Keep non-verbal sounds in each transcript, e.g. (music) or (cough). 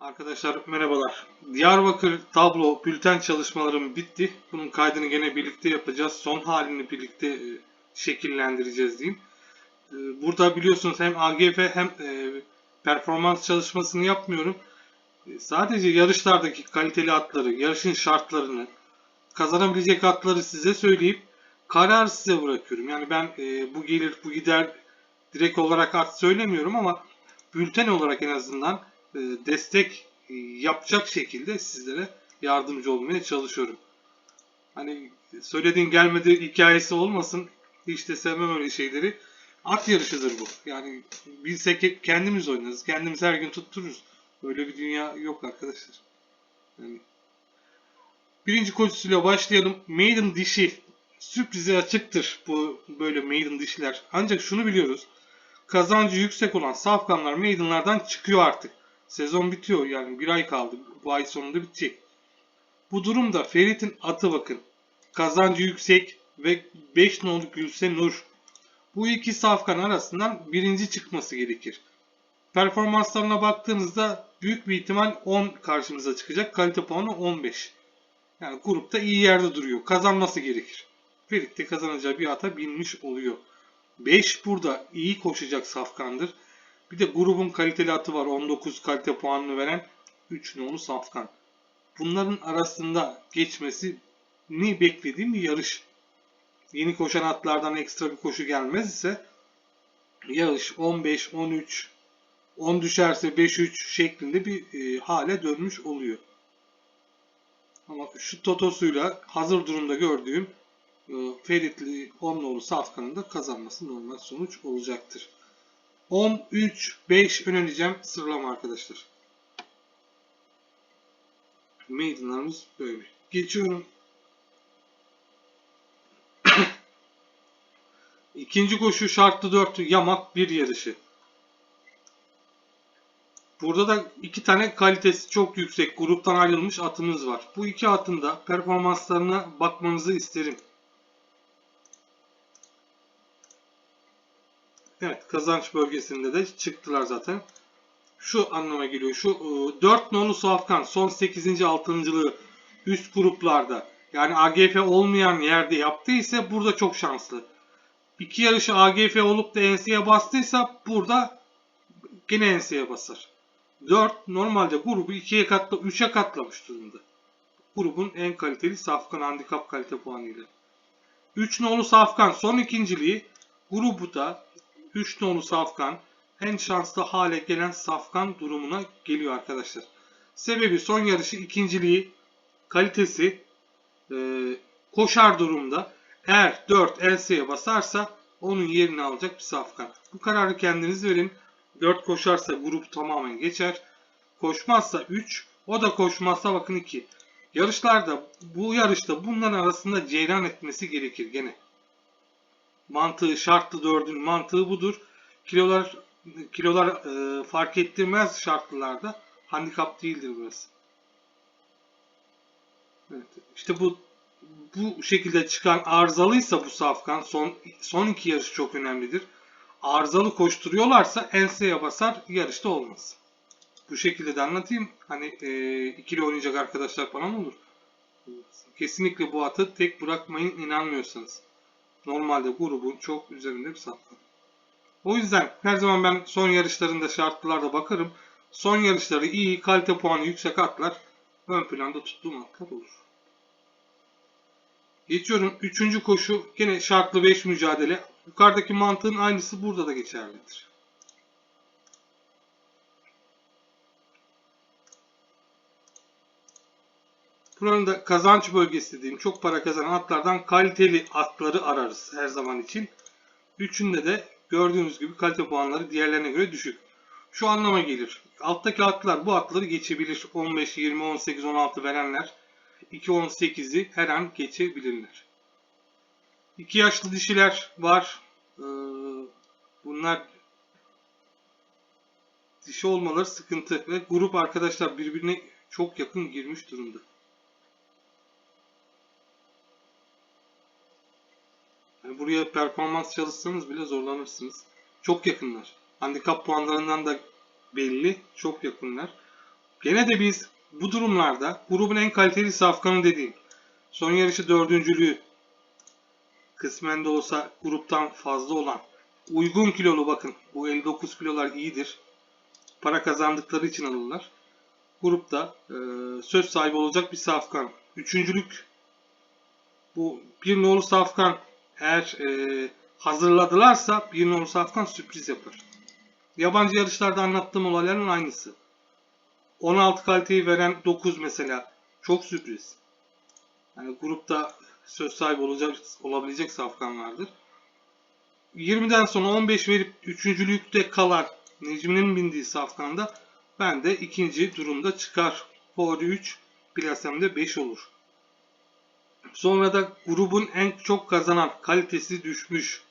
Arkadaşlar merhabalar. Diyarbakır tablo bülten çalışmalarım bitti. Bunun kaydını gene birlikte yapacağız. Son halini birlikte e, şekillendireceğiz diyeyim. E, Burada biliyorsunuz hem AGF hem e, performans çalışmasını yapmıyorum. Sadece yarışlardaki kaliteli atları, yarışın şartlarını, kazanabilecek atları size söyleyip karar size bırakıyorum. Yani ben bu gelir bu gider direkt olarak at söylemiyorum ama bülten olarak en azından destek e, yapacak şekilde sizlere yardımcı olmaya çalışıyorum. Hani söylediğin gelmedi hikayesi olmasın. Hiç de sevmem öyle şeyleri. At yarışıdır bu. Yani bilsek kendimiz oynarız. Kendimiz her gün tuttururuz. Böyle bir dünya yok arkadaşlar. Yani birinci koşusuyla başlayalım. Maiden dişi sürprize açıktır bu böyle maiden dişiler. Ancak şunu biliyoruz. Kazancı yüksek olan safkanlar maidenlardan çıkıyor artık. Sezon bitiyor yani bir ay kaldı. Bu ay sonunda bitecek. Bu durumda Ferit'in atı bakın. Kazancı yüksek ve 5 nolu Gülse Nur. Bu iki safkan arasından birinci çıkması gerekir. Performanslarına baktığınızda büyük bir ihtimal 10 karşımıza çıkacak. Kalite puanı 15. Yani grupta iyi yerde duruyor. Kazanması gerekir. Ferit de kazanacağı bir ata binmiş oluyor. 5 burada iyi koşacak safkandır. Bir de grubun kaliteli atı var. 19 kalite puanını veren 3 nolu safkan. Bunların arasında geçmesini beklediğim bir yarış. Yeni koşan atlardan ekstra bir koşu gelmez ise yarış 15, 13, 10 düşerse 5-3 şeklinde bir e, hale dönmüş oluyor. Ama şu totosuyla hazır durumda gördüğüm e, Feritli 10 nolu Safkan'ın da kazanması normal sonuç olacaktır. 10, 3, 5 önereceğim sıralama arkadaşlar. Maiden'larımız böyle. Geçiyorum. (coughs) İkinci koşu şartlı 4 yamak bir yarışı. Burada da iki tane kalitesi çok yüksek gruptan ayrılmış atımız var. Bu iki atın da performanslarına bakmanızı isterim. Evet kazanç bölgesinde de çıktılar zaten. Şu anlama geliyor. Şu e, 4 nolu Safkan son 8. 6.lığı üst gruplarda yani AGF olmayan yerde yaptıysa burada çok şanslı. İki yarışı AGF olup da enseye bastıysa burada gene enseye basar. 4 normalde grubu 2'ye katla 3'e katlamış durumda. Grubun en kaliteli Safkan handikap kalite puanıyla. 3 nolu Safkan son ikinciliği grubu da 3 nolu Safkan en şanslı hale gelen Safkan durumuna geliyor arkadaşlar. Sebebi son yarışı ikinciliği kalitesi e, koşar durumda. Eğer 4 LC'ye basarsa onun yerini alacak bir Safkan. Bu kararı kendiniz verin. 4 koşarsa grup tamamen geçer. Koşmazsa 3. O da koşmazsa bakın 2. Yarışlarda bu yarışta bunların arasında ceyran etmesi gerekir gene. Mantığı şartlı 4'ün mantığı budur. Kilolar kilolar e, fark ettirmez şartlılarda. Handikap değildir burası. Evet. İşte bu bu şekilde çıkan arızalıysa bu safkan son son iki yarış çok önemlidir. Arızalı koşturuyorlarsa enseye basar yarışta olmaz. Bu şekilde de anlatayım. Hani e, ikili oynayacak arkadaşlar falan olur. Kesinlikle bu atı tek bırakmayın inanmıyorsanız. Normalde grubun çok üzerinde bir safkan. O yüzden her zaman ben son yarışlarında şartlarda bakarım. Son yarışları iyi, kalite puanı yüksek atlar ön planda tuttuğum atlar olur. Geçiyorum. Üçüncü koşu yine şartlı 5 mücadele. Yukarıdaki mantığın aynısı burada da geçerlidir. Buranın da kazanç bölgesi dediğim çok para kazanan atlardan kaliteli atları ararız her zaman için. Üçünde de gördüğünüz gibi kalite puanları diğerlerine göre düşük. Şu anlama gelir. Alttaki atlar bu atları geçebilir. 15, 20, 18, 16 verenler 2.18'i her an geçebilirler. İki yaşlı dişiler var. Ee, bunlar dişi olmaları sıkıntı ve grup arkadaşlar birbirine çok yakın girmiş durumda. Buraya performans çalışsanız bile zorlanırsınız. Çok yakınlar. Handikap puanlarından da belli. Çok yakınlar. Gene de biz bu durumlarda grubun en kaliteli safkanı dediğim son yarışı dördüncülüğü kısmen de olsa gruptan fazla olan uygun kilolu bakın bu 59 kilolar iyidir. Para kazandıkları için alırlar. Grupta e, söz sahibi olacak bir safkan. Üçüncülük bu bir nolu safkan eğer e, hazırladılarsa bir nolu safkan sürpriz yapar. Yabancı yarışlarda anlattığım olayların aynısı. 16 kaliteyi veren 9 mesela. Çok sürpriz. Yani grupta söz sahibi olacak, olabilecek safkanlardır. 20'den sonra 15 verip 3. kalan Necmi'nin bindiği safkanda ben de ikinci durumda çıkar. Favori 3, plasemde 5 olur. Sonra da grubun en çok kazanan kalitesi düşmüş.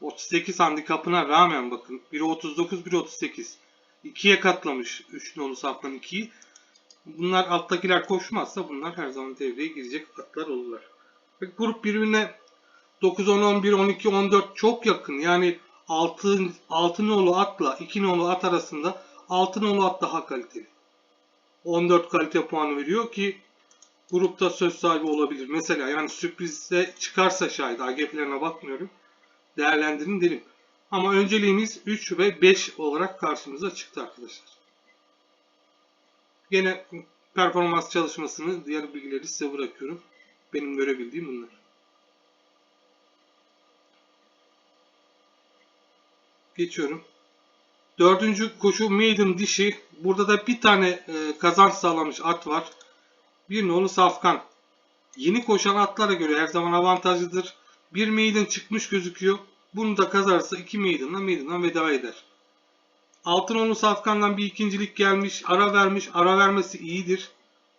38 handikapına rağmen bakın. Biri 39, biri 38. 2'ye katlamış 3 nolu safkan 2'yi. Bunlar alttakiler koşmazsa bunlar her zaman devreye girecek atlar olurlar. Ve grup birbirine 9, 10, 11, 12, 14 çok yakın. Yani 6, 6 nolu atla 2 nolu at arasında 6 nolu at daha kaliteli. 14 kalite puanı veriyor ki grupta söz sahibi olabilir. Mesela yani sürprizde çıkarsa şayet AGF'lerine bakmıyorum. Değerlendirin derim. Ama önceliğimiz 3 ve 5 olarak karşımıza çıktı arkadaşlar. Gene performans çalışmasını diğer bilgileri size bırakıyorum. Benim görebildiğim bunlar. Geçiyorum. Dördüncü koşu maiden dişi. Burada da bir tane e, kazanç sağlamış at var. Bir nolu safkan. Yeni koşan atlara göre her zaman avantajlıdır. Bir maiden çıkmış gözüküyor. Bunu da kazarsa iki maiden'la maiden'dan veda eder. Altınoğlu Safkan'dan bir ikincilik gelmiş. Ara vermiş. Ara vermesi iyidir.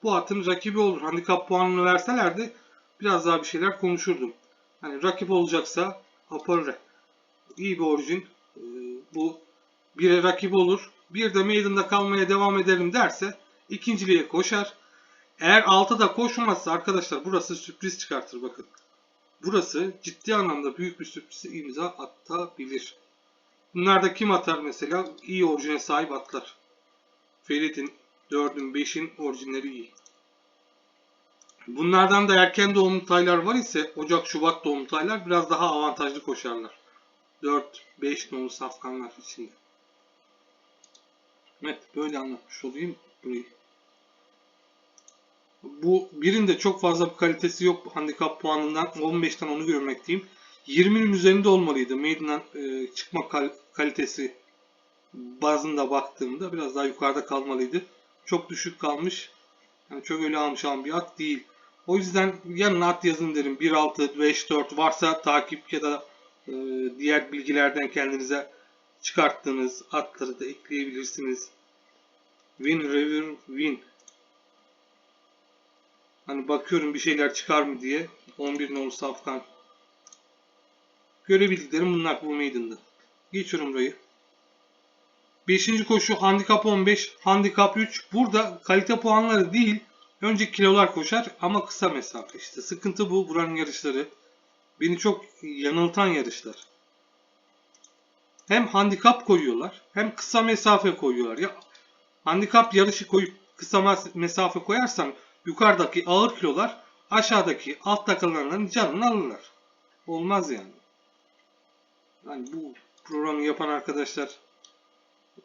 Bu atın rakibi olur. Handikap puanını verselerdi biraz daha bir şeyler konuşurdum. Hani rakip olacaksa Aporre. İyi bir orijin. Ee, bu bire rakip olur. Bir de Maiden'da kalmaya devam ederim derse ikinciliğe koşar. Eğer 6'da koşmazsa arkadaşlar burası sürpriz çıkartır bakın. Burası ciddi anlamda büyük bir sürprize imza atabilir. Bunlarda kim atar mesela? İyi orijine sahip atlar. Ferit'in 4'ün 5'in orijinleri iyi. Bunlardan da erken doğum taylar var ise Ocak-Şubat doğum taylar biraz daha avantajlı koşarlar. 4-5 nolu safkanlar içinde. Evet böyle anlatmış olayım burayı. Bu birinde çok fazla bir kalitesi yok handikap puanından 15'ten onu görmekteyim. 20'nin üzerinde olmalıydı Maiden'dan e, çıkma kal- kalitesi bazında baktığımda biraz daha yukarıda kalmalıydı. Çok düşük kalmış. Yani çok öyle almış alan bir at değil. O yüzden yanına at yazın derim. 1.6, 5.4 varsa takip ya da e, diğer bilgilerden kendinize çıkarttığınız atları da ekleyebilirsiniz. Win, River, Win. Hani bakıyorum bir şeyler çıkar mı diye. 11 nolu safkan. Görebildiklerim bunlar bu maiden'da. Geçiyorum burayı. 5. koşu handikap 15, handikap 3. Burada kalite puanları değil, önce kilolar koşar ama kısa mesafe. İşte sıkıntı bu buranın yarışları. Beni çok yanıltan yarışlar. Hem handikap koyuyorlar, hem kısa mesafe koyuyorlar. Ya handikap yarışı koyup kısa mesafe koyarsan yukarıdaki ağır kilolar aşağıdaki altta kalanların canını alırlar. Olmaz yani. Yani bu programı yapan arkadaşlar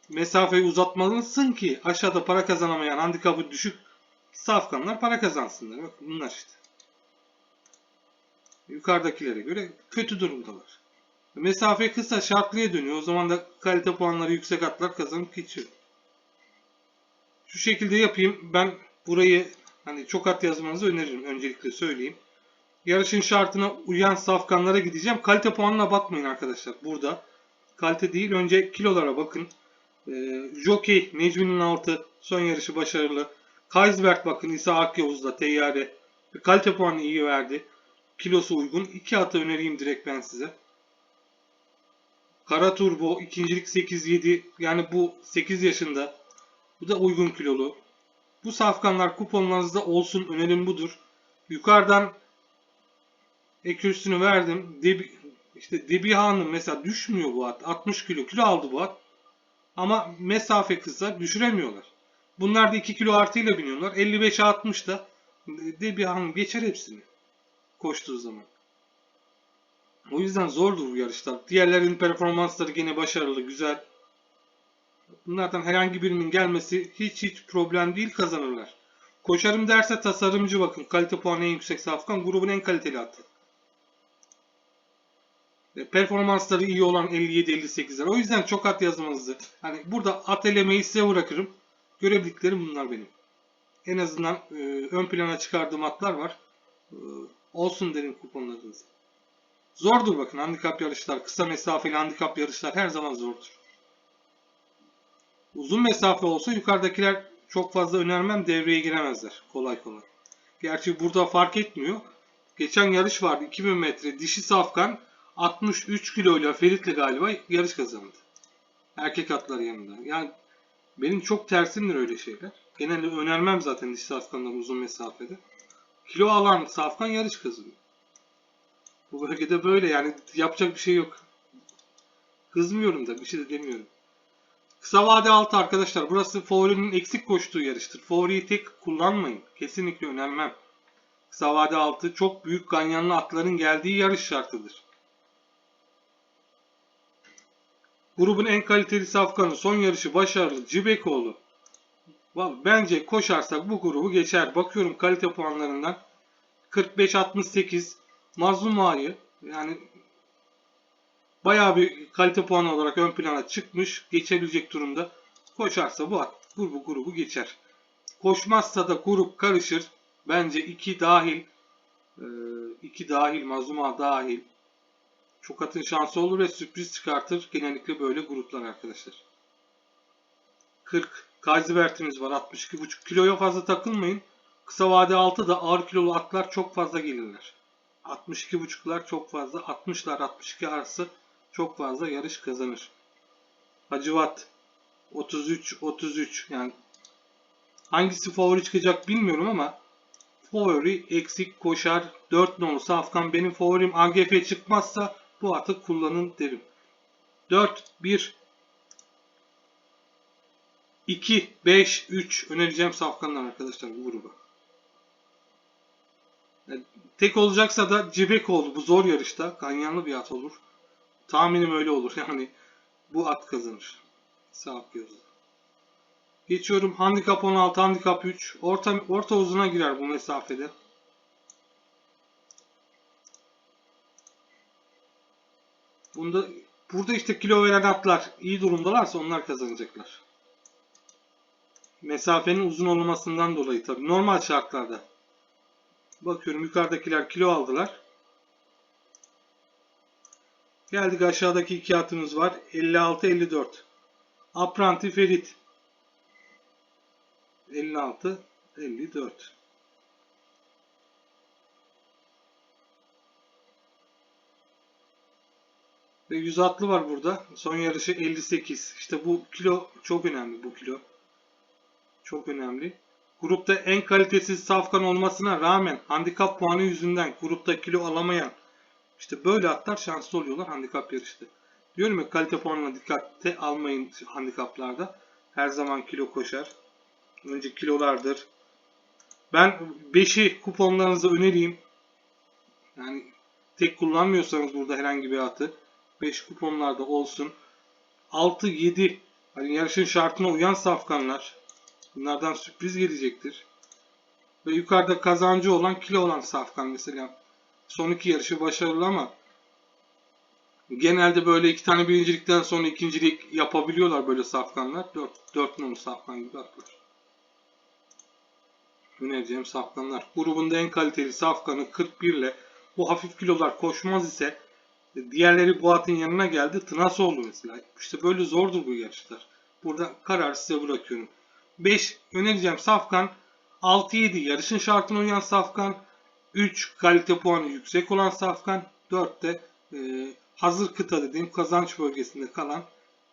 mesafeyi uzatmalısın ki aşağıda para kazanamayan handikapı düşük safkanlar para kazansınlar. Bak bunlar işte. Yukarıdakilere göre kötü durumdalar. Mesafe kısa şartlıya dönüyor. O zaman da kalite puanları yüksek atlar kazanıp geçiyor. Şu şekilde yapayım. Ben burayı hani çok at yazmanızı öneririm. Öncelikle söyleyeyim. Yarışın şartına uyan safkanlara gideceğim. Kalite puanına bakmayın arkadaşlar. Burada kalite değil. Önce kilolara bakın. Ee, Jockey Necmi'nin altı son yarışı başarılı. Kaisberg bakın İsa Akyavuz'da teyyare. Kalite puanı iyi verdi. Kilosu uygun. İki atı önereyim direkt ben size. Kara Turbo ikincilik 8-7 yani bu 8 yaşında. Bu da uygun kilolu. Bu safkanlar kuponlarınızda olsun önerim budur. Yukarıdan ek üstünü verdim. Debi, işte Debihan'ın mesela düşmüyor bu at. 60 kilo kilo aldı bu at. Ama mesafe kısa düşüremiyorlar. Bunlar da 2 kilo artıyla biniyorlar. 55'e 60 da de bir an geçer hepsini. Koştuğu zaman. O yüzden zordur bu yarışlar. Diğerlerinin performansları gene başarılı, güzel. Bunlardan herhangi birinin gelmesi hiç hiç problem değil kazanırlar. Koşarım derse tasarımcı bakın. Kalite puanı en yüksek Safkan. Grubun en kaliteli atı. Performansları iyi olan 57-58'ler. O yüzden çok at yazmanızı. Hani burada at elemeyi size bırakırım. Görebildiklerim bunlar benim. En azından e, ön plana çıkardığım atlar var. E, olsun derim kuponlarınızı. Zordur bakın handikap yarışlar. Kısa mesafeli handikap yarışlar her zaman zordur. Uzun mesafe olsa yukarıdakiler çok fazla önermem devreye giremezler. Kolay kolay. Gerçi burada fark etmiyor. Geçen yarış vardı 2000 metre dişi safkan 63 kiloyla Ferit'le galiba yarış kazandı. Erkek atlar yanında. Yani benim çok tersimdir öyle şeyler. Genelde önermem zaten dişi safkanlar uzun mesafede. Kilo alan safkan yarış kazanıyor. Bu bölgede böyle yani yapacak bir şey yok. Kızmıyorum da bir şey de demiyorum. Kısa vade altı arkadaşlar. Burası Favori'nin eksik koştuğu yarıştır. Favori'yi tek kullanmayın. Kesinlikle önermem. Kısa vade altı çok büyük ganyanlı atların geldiği yarış şartıdır. Grubun en kaliteli safkanı son yarışı başarılı Cibekoğlu. Bence koşarsak bu grubu geçer. Bakıyorum kalite puanlarından 45-68 Mazlum Ağa'yı yani bayağı bir kalite puanı olarak ön plana çıkmış. Geçebilecek durumda. Koşarsa bu at bu, bu grubu geçer. Koşmazsa da grup karışır. Bence 2 dahil 2 dahil Mazlum Ağa dahil çok atın şansı olur ve sürpriz çıkartır. Genellikle böyle gruplar arkadaşlar. 40. Kazivertimiz var. 62,5 kiloya fazla takılmayın. Kısa vade altı da ağır kilolu atlar çok fazla gelirler. 62,5'lar çok fazla. 60'lar 62 arası çok fazla yarış kazanır. Hacivat 33 33 yani hangisi favori çıkacak bilmiyorum ama favori eksik koşar 4 nolu Safkan benim favorim AGF çıkmazsa bu atı kullanın derim. 4 1 2 5 3 önereceğim Safkanlar arkadaşlar bu gruba. Tek olacaksa da Cibek oldu. Bu zor yarışta. Ganyanlı bir at olur. Tahminim öyle olur. (laughs) Yani bu at kazanır. Sağ gözü. Geçiyorum. Handikap 16, handikap 3. Orta, orta uzuna girer bu mesafede. Bunda burada işte kilo veren atlar iyi durumdalarsa onlar kazanacaklar. Mesafenin uzun olmasından dolayı tabii. Normal şartlarda. Bakıyorum yukarıdakiler kilo aldılar. Geldik aşağıdaki iki atımız var. 56-54. Apranti Ferit. 56 54. Ve 100 atlı var burada. Son yarışı 58. İşte bu kilo çok önemli bu kilo. Çok önemli. Grupta en kalitesiz safkan olmasına rağmen handikap puanı yüzünden grupta kilo alamayan işte böyle atlar şanslı oluyorlar handikap yarışta. Diyorum ya kalite puanına dikkate almayın handikaplarda. Her zaman kilo koşar. Önce kilolardır. Ben 5'i kuponlarınıza önereyim. Yani tek kullanmıyorsanız burada herhangi bir atı 5 kuponlarda olsun. 6 7 hani yarışın şartına uyan safkanlar. Bunlardan sürpriz gelecektir. Ve yukarıda kazancı olan kilo olan safkan mesela. Son iki yarışı başarılı ama genelde böyle iki tane birincilikten sonra ikincilik yapabiliyorlar böyle safkanlar. 4, 4 numaralı safkan gibi atlar. Önereceğim safkanlar. Grubunda en kaliteli safkanı 41 ile bu hafif kilolar koşmaz ise diğerleri bu atın yanına geldi. Tınası oldu mesela. İşte böyle zordur bu yarışlar. Burada karar size bırakıyorum. 5 önereceğim safkan. 6-7 yarışın şartına uyan safkan. 3 kalite puanı yüksek olan safkan. 4 de e, hazır kıta dediğim kazanç bölgesinde kalan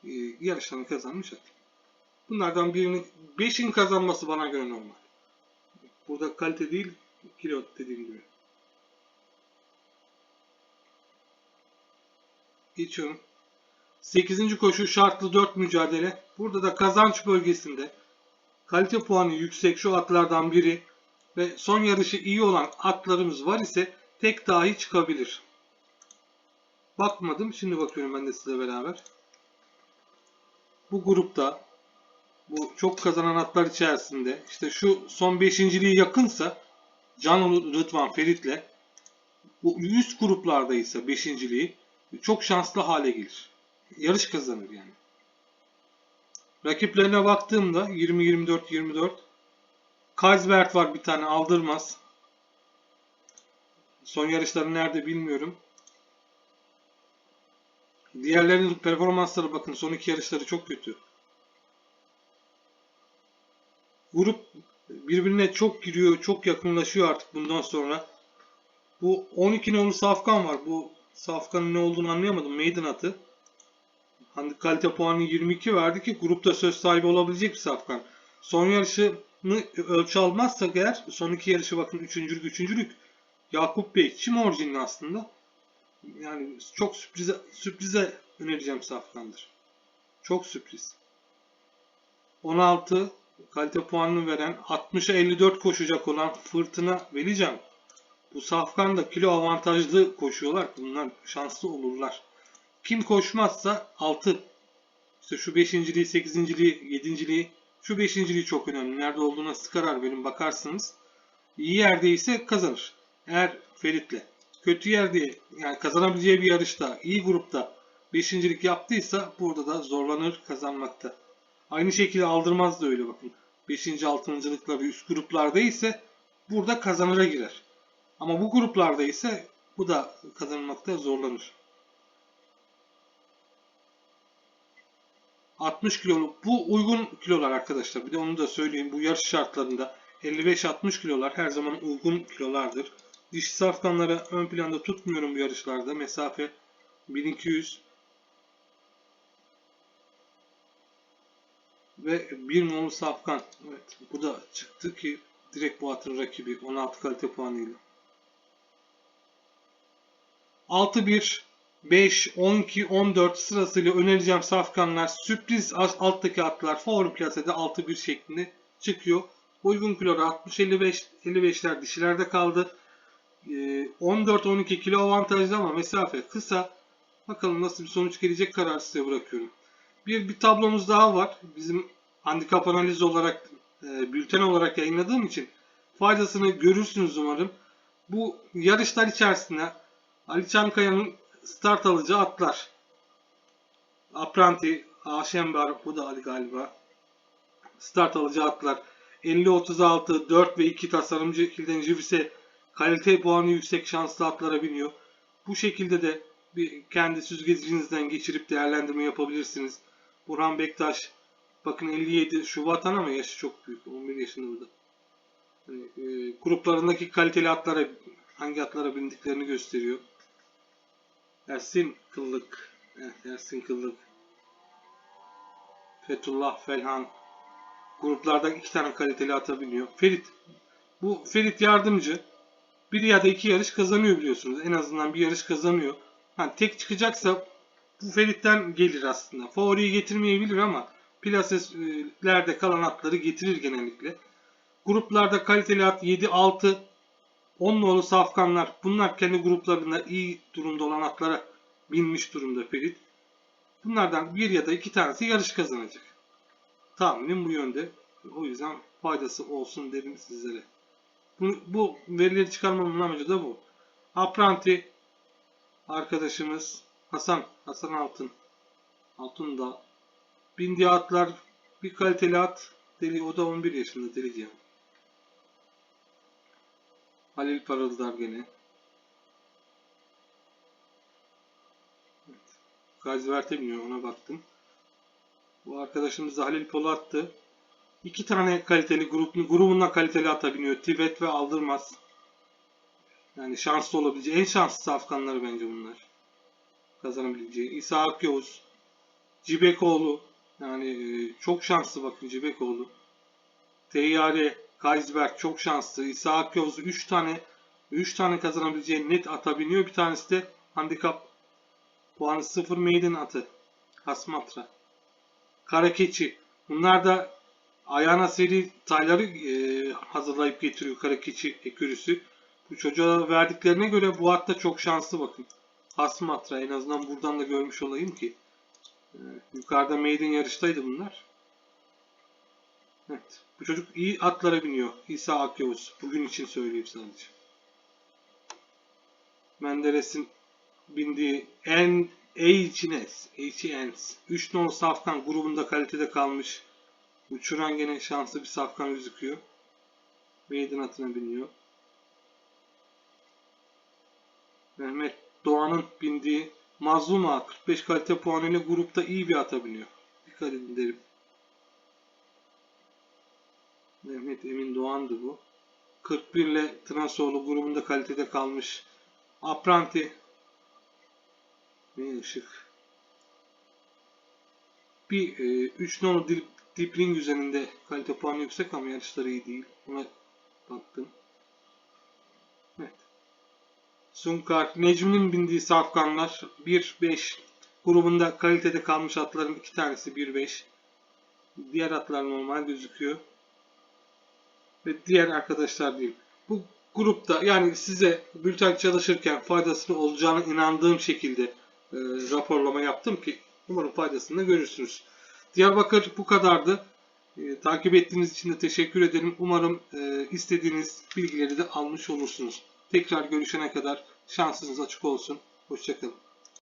e, yarışlarını kazanmış at. Bunlardan birinin 5'in kazanması bana göre normal. Burada kalite değil kilo dediğim gibi. Geçiyorum. 8. koşu şartlı 4 mücadele. Burada da kazanç bölgesinde kalite puanı yüksek şu atlardan biri ve son yarışı iyi olan atlarımız var ise tek dahi çıkabilir. Bakmadım. Şimdi bakıyorum ben de sizle beraber. Bu grupta bu çok kazanan atlar içerisinde işte şu son beşinciliği yakınsa Can Rıdvan Ferit'le bu üst gruplarda ise beşinciliği çok şanslı hale gelir. Yarış kazanır yani. Rakiplerine baktığımda 20-24-24 Kaisbert var bir tane aldırmaz. Son yarışları nerede bilmiyorum. Diğerlerinin performansları bakın son iki yarışları çok kötü. Grup birbirine çok giriyor, çok yakınlaşıyor artık bundan sonra. Bu 12 nolu Safkan var. Bu Safkan'ın ne olduğunu anlayamadım. Maiden atı. Hani kalite puanı 22 verdi ki grupta söz sahibi olabilecek bir Safkan. Son yarışını ölçü almazsak eğer son iki yarışı bakın üçüncülük üçüncülük Yakup Bey Çim orijinli aslında. Yani çok sürprize, sürprize önereceğim Safkan'dır. Çok sürpriz. 16 kalite puanını veren 60'a 54 koşacak olan Fırtına Velican. Bu Safkan da kilo avantajlı koşuyorlar. Bunlar şanslı olurlar. Kim koşmazsa 6. İşte şu 5.liği, 8.liği, 7.liği şu 5.liği çok önemli. Nerede olduğuna siz karar verin bakarsınız. İyi yerde ise kazanır. Eğer Ferit'le. Kötü yerde yani kazanabileceği bir yarışta, iyi grupta 5.lik yaptıysa burada da zorlanır kazanmakta. Aynı şekilde aldırmaz da öyle bakın. 5. 6.lıkla bir üst gruplarda ise burada kazanıra girer. Ama bu gruplarda ise bu da kazanmakta zorlanır. 60 kiloluk bu uygun kilolar arkadaşlar. Bir de onu da söyleyeyim. Bu yarış şartlarında 55-60 kilolar her zaman uygun kilolardır. Dişi safkanları ön planda tutmuyorum bu yarışlarda. Mesafe 1200 ve bir nolu safkan. Evet, bu da çıktı ki direkt bu atın rakibi 16 kalite puanıyla. 6-1 5, 12, 14 sırasıyla önereceğim safkanlar sürpriz alttaki atlar favori piyasada 6-1 şeklinde çıkıyor. Uygun kilora 60-55 55'ler dişilerde kaldı. 14-12 Ee, kilo avantajlı ama mesafe kısa. Bakalım nasıl bir sonuç gelecek karar size bırakıyorum. Bir, bir tablomuz daha var. Bizim handikap analizi olarak e, bülten olarak yayınladığım için faydasını görürsünüz umarım. Bu yarışlar içerisinde Ali Çankaya'nın start alacağı atlar. Apranti, Aşembar, bu da Ali galiba. Start alacağı atlar. 50-36, 4 ve 2 tasarımcı Kilden Jivis'e kalite puanı yüksek şanslı atlara biniyor. Bu şekilde de bir kendi süzgecinizden geçirip değerlendirme yapabilirsiniz. Burhan Bektaş bakın 57 Şubat ama yaşı çok büyük. 11 yaşında burada. Hani, e, gruplarındaki kaliteli atlara hangi atlara bindiklerini gösteriyor. Ersin Kıllık. Ersin Kıllık. Fethullah Felhan. Gruplarda iki tane kaliteli ata biniyor. Ferit. Bu Ferit yardımcı. Bir ya da iki yarış kazanıyor biliyorsunuz. En azından bir yarış kazanıyor. Yani tek çıkacaksa bu Ferit'ten gelir aslında. Favoriyi getirmeyebilir ama plaselerde kalan atları getirir genellikle. Gruplarda kaliteli at 7, 6, 10 nolu safkanlar. Bunlar kendi gruplarında iyi durumda olan atlara binmiş durumda Ferit. Bunlardan bir ya da iki tanesi yarış kazanacak. Tahminim bu yönde. O yüzden faydası olsun derim sizlere. Bu, bu verileri çıkarmamın amacı da bu. Apranti arkadaşımız Hasan, Hasan Altın. Altın da bindiği atlar bir kaliteli at. Deli, o da 11 yaşında deli diyor. Halil Parıldar gene. Evet. Gazivert'e biniyor ona baktım. Bu arkadaşımız da Halil Polat'tı. İki tane kaliteli grup, grubundan kaliteli ata biniyor. Tibet ve Aldırmaz. Yani şanslı olabileceği, en şanslı Afganları bence bunlar. Kazanabileceği. İsa Akyavuz. Cibekoğlu. Yani e, çok şanslı bakın Cibekoğlu. Teyyare, Kaysberg çok şanslı. İsa Akyavuz 3 tane 3 tane kazanabileceği net ata biniyor. Bir tanesi de handikap puanı 0 maiden atı. Hasmatra. Karakeçi. Bunlar da ayağına seri tayları e, hazırlayıp getiriyor kara keçi ekürüsü. Bu çocuğa verdiklerine göre bu at da çok şanslı bakın. Hasmatra en azından buradan da görmüş olayım ki. E, yukarıda maiden yarıştaydı bunlar. Evet. Bu çocuk iyi atlara biniyor. İsa Akyavuz. Bugün için söyleyeyim sadece. Menderes'in bindiği en H.N.S. H.N.S. 3 non safkan grubunda kalitede kalmış. Uçuran gene şanslı bir safkan gözüküyor. Maiden atına biniyor. Mehmet Doğan'ın bindiği Mazluma 45 kalite puanıyla grupta iyi bir ata biniyor. Dikkat edin derim. Mehmet Emin Doğan'dı bu. 41 ile Transoğlu grubunda kalitede kalmış. Apranti. Ne ışık. Bir 3 nolu dip, dipling üzerinde kalite puanı yüksek ama yarışları iyi değil. Ona baktım. Evet. Sunkar, Necmi'nin bindiği safkanlar 1-5 grubunda kalitede kalmış atların iki tanesi 1-5. Diğer atlar normal gözüküyor. Ve diğer arkadaşlar diyeyim. Bu grupta yani size bülten çalışırken faydasını olacağına inandığım şekilde e, raporlama yaptım ki umarım faydasını da görürsünüz. Diyarbakır bu kadardı. E, takip ettiğiniz için de teşekkür ederim. Umarım e, istediğiniz bilgileri de almış olursunuz. Tekrar görüşene kadar şansınız açık olsun. Hoşçakalın.